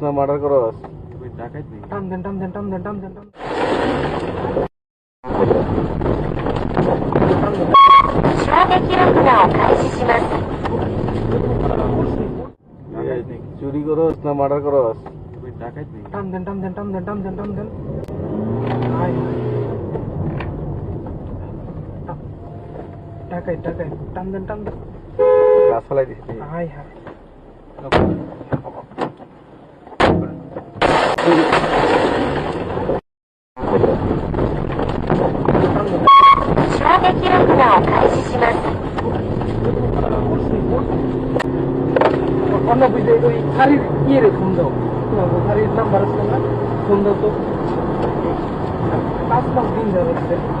इतना मर्डर करो डाकत नहीं। टम दन टम दन टम दन टम दन टम चोरी करो इतना मर्डर करो डाकत नहीं। टम दन टम दन टम दन टम दन टम दन डाकत डाकत टम दन टम दन গাছ ফেলাই দিছে হাই হাই ナを開始しますこのビデオに借り入れる今度今ご借りナンバーですから今度とパスパス便だろって